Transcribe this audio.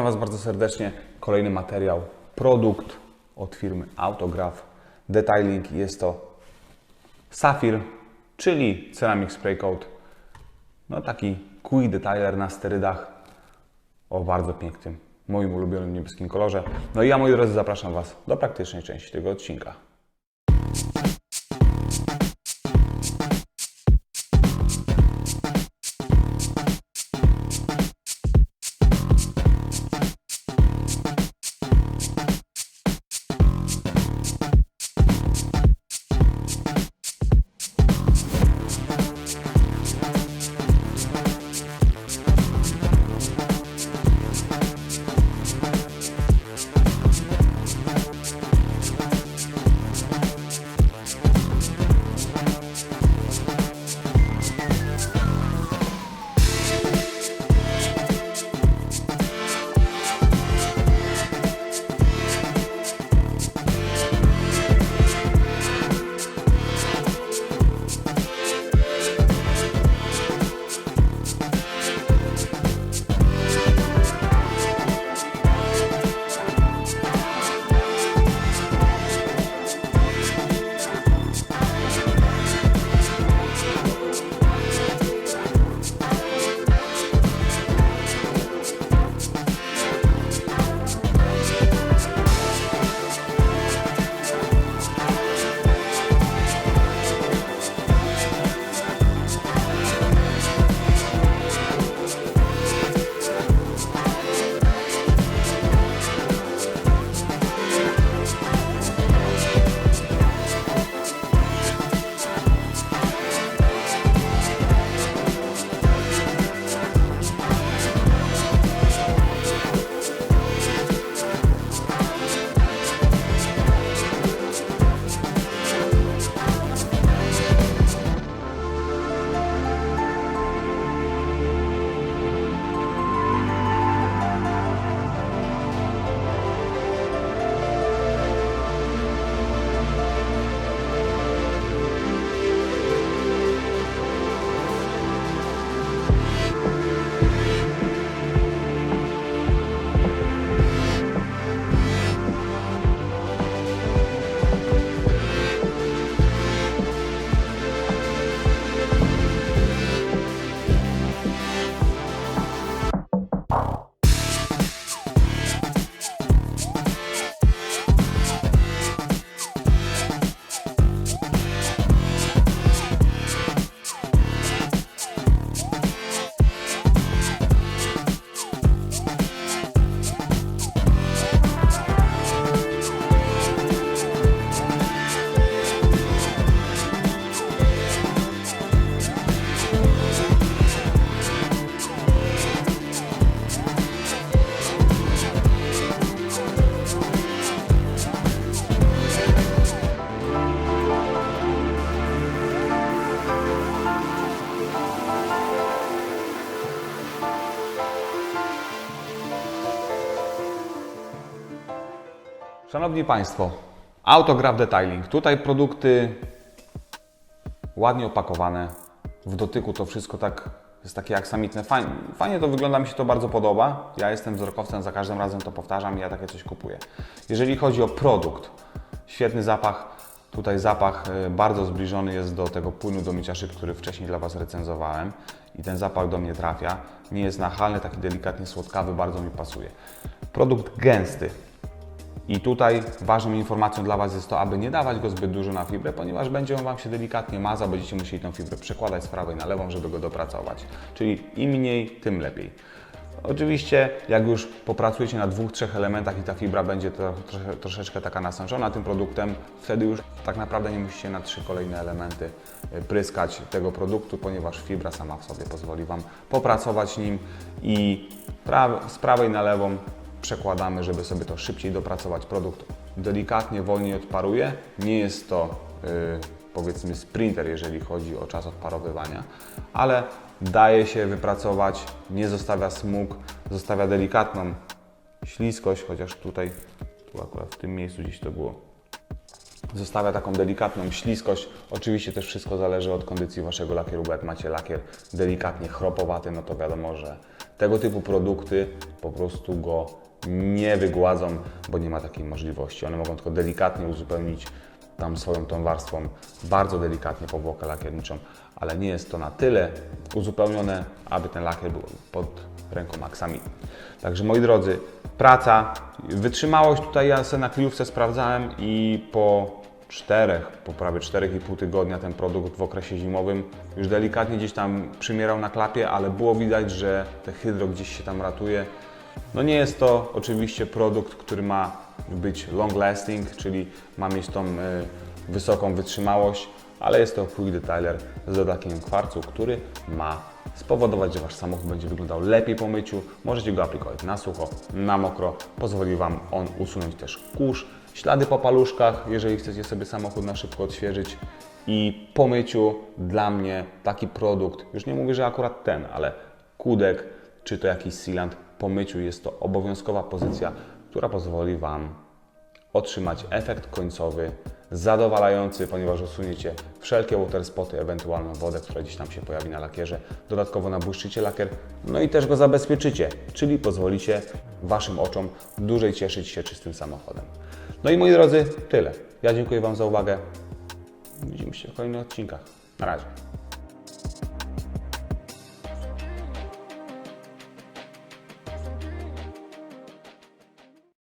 Witam Was bardzo serdecznie. Kolejny materiał, produkt od firmy Autograph Detailing. Jest to Safir, czyli Ceramic Spray Coat. No taki quick detailer na sterydach o bardzo pięknym, moim ulubionym niebieskim kolorze. No i ja, moi drodzy, zapraszam Was do praktycznej części tego odcinka. Szanowni Państwo, Autograph Detailing. Tutaj produkty ładnie opakowane. W dotyku to wszystko tak jest takie aksamitne. Fajnie, fajnie to wygląda, mi się to bardzo podoba. Ja jestem wzrokowcem, za każdym razem to powtarzam i ja takie coś kupuję. Jeżeli chodzi o produkt, świetny zapach. Tutaj zapach y, bardzo zbliżony jest do tego płynu do mycia szyb, który wcześniej dla Was recenzowałem. I ten zapach do mnie trafia. Nie jest nachalny, taki delikatnie słodkawy, bardzo mi pasuje. Produkt gęsty, i tutaj ważną informacją dla Was jest to, aby nie dawać go zbyt dużo na fibrę, ponieważ będzie on Wam się delikatnie mazał, będziecie musieli tą fibrę przekładać z prawej na lewą, żeby go dopracować. Czyli im mniej, tym lepiej. Oczywiście, jak już popracujecie na dwóch, trzech elementach i ta fibra będzie troszeczkę taka nasączona tym produktem, wtedy już tak naprawdę nie musicie na trzy kolejne elementy y, pryskać tego produktu, ponieważ fibra sama w sobie pozwoli Wam popracować nim i pra z prawej na lewą przekładamy, żeby sobie to szybciej dopracować. Produkt delikatnie, wolniej odparuje. Nie jest to yy, powiedzmy sprinter, jeżeli chodzi o czas odparowywania, ale daje się wypracować, nie zostawia smug, zostawia delikatną śliskość, chociaż tutaj, tu akurat w tym miejscu gdzieś to było zostawia taką delikatną śliskość. Oczywiście też wszystko zależy od kondycji Waszego lakieru, bo jak macie lakier delikatnie chropowaty, no to wiadomo, że tego typu produkty po prostu go nie wygładzą, bo nie ma takiej możliwości. One mogą tylko delikatnie uzupełnić tam swoją tą warstwą, bardzo delikatnie powłokę lakierniczą, ale nie jest to na tyle uzupełnione, aby ten lakier był pod ręką aksami. Także moi drodzy, praca, wytrzymałość tutaj ja sobie na kryjówce sprawdzałem i po czterech, po prawie 4,5 tygodnia ten produkt w okresie zimowym już delikatnie gdzieś tam przymierał na klapie, ale było widać, że te hydro gdzieś się tam ratuje. No nie jest to oczywiście produkt, który ma być long lasting, czyli ma mieć tą y, wysoką wytrzymałość, ale jest to quick detailer z dodatkiem kwarcu, który ma spowodować, że Wasz samochód będzie wyglądał lepiej po myciu. Możecie go aplikować na sucho, na mokro. Pozwoli Wam on usunąć też kurz, ślady po paluszkach, jeżeli chcecie sobie samochód na szybko odświeżyć. I po myciu dla mnie taki produkt, już nie mówię, że akurat ten, ale kudek czy to jakiś sealant, po myciu jest to obowiązkowa pozycja, która pozwoli Wam otrzymać efekt końcowy zadowalający, ponieważ usuniecie wszelkie water spoty, ewentualną wodę, która gdzieś tam się pojawi na lakierze. Dodatkowo nabłyszczycie lakier, no i też go zabezpieczycie, czyli pozwolicie Waszym oczom dłużej cieszyć się czystym samochodem. No i moi drodzy, tyle. Ja dziękuję Wam za uwagę. Widzimy się w kolejnych odcinkach. Na razie.